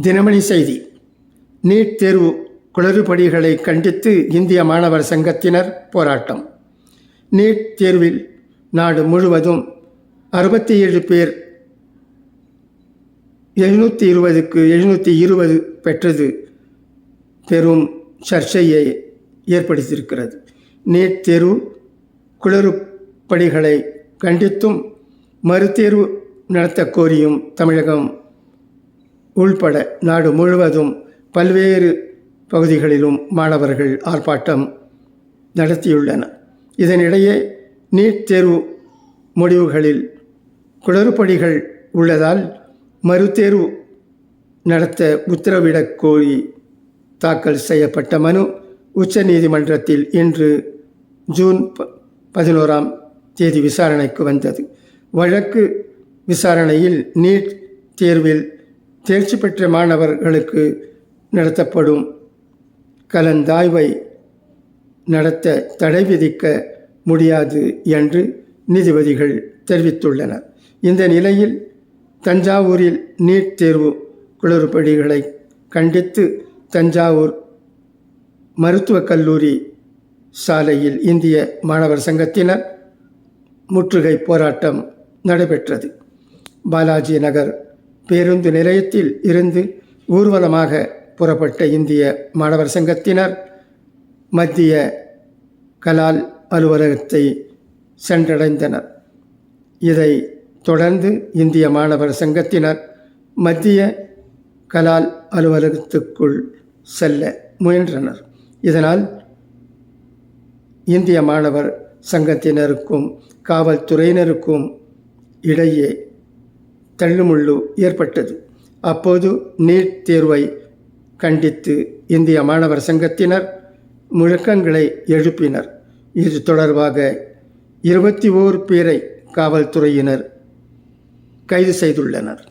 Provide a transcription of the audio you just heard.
தினமணி செய்தி. நீட் தேர்வு குளறுபடிகளை கண்டித்து இந்திய மாணவர் சங்கத்தினர் போராட்டம். நீட் தேர்வில் நாடு முழுவதும் அறுபத்தி ஏழு பேர் எழுநூற்றி இருபதுக்கு எழுநூற்றி இருபது பெற்றது. பெரும் சர்ச்சையை ஏற்படுத்தியிருக்கிறது. நீட் தேர்வு குளறுபடிகளை கண்டித்தும் மறுதேர்வு நடத்த கோரியும் தமிழகம் உள்பட நாடு முழுவதும் பல்வேறு பகுதிகளிலும் மாணவர்கள் ஆர்ப்பாட்டம் நடத்தியுள்ளனர். இதனிடையே நீட் தேர்வு முடிவுகளில் குளறுபடிகள் உள்ளதால் மறுதேர்வு நடத்த உத்தரவிடக் கோரி தாக்கல் செய்யப்பட்ட மனு உச்சநீதிமன்றத்தில் இன்று ஜூன் ப- பதினோராம் தேதி விசாரணைக்கு வந்தது. வழக்கு விசாரணையில் நீட் தேர்வில் தேர்ச்சி பெற்ற மாணவர்களுக்கு நடத்தப்படும் கலந்தாய்வை நடத்த தடை விதிக்க முடியாது என்று நீதிபதிகள் தெரிவித்துள்ளனர். இந்த நிலையில் தஞ்சாவூரில் நீட் தேர்வு குளறுபடிகளை கண்டித்து தஞ்சாவூர் மருத்துவக் கல்லூரி சாலையில் இந்திய மாணவர் சங்கத்தினர் முற்றுகை போராட்டம் நடைபெற்றது. பாலாஜி நகர் பேருந்து நிலையத்தில் இருந்து ஊர்வலமாக புறப்பட்ட இந்திய மாணவர் சங்கத்தினர் மத்திய கலால் அலுவலகத்தை சென்றடைந்தனர். இதை தொடர்ந்து இந்திய மாணவர் சங்கத்தினர் மத்திய கலால் அலுவலகத்துக்குள் செல்ல முயன்றனர். இதனால் இந்திய மாணவர் சங்கத்தினருக்கும் காவல்துறையினருக்கும் இடையே தள்ளுமுள்ளு ஏற்பட்டது. அப்போது நீட் தேர்வை கண்டித்து இந்திய மாணவர் சங்கத்தினர் முழக்கங்களை எழுப்பினர். இது தொடர்பாக இருபத்தி ஓர் பேரை காவல்துறையினர் கைது செய்துள்ளனர்.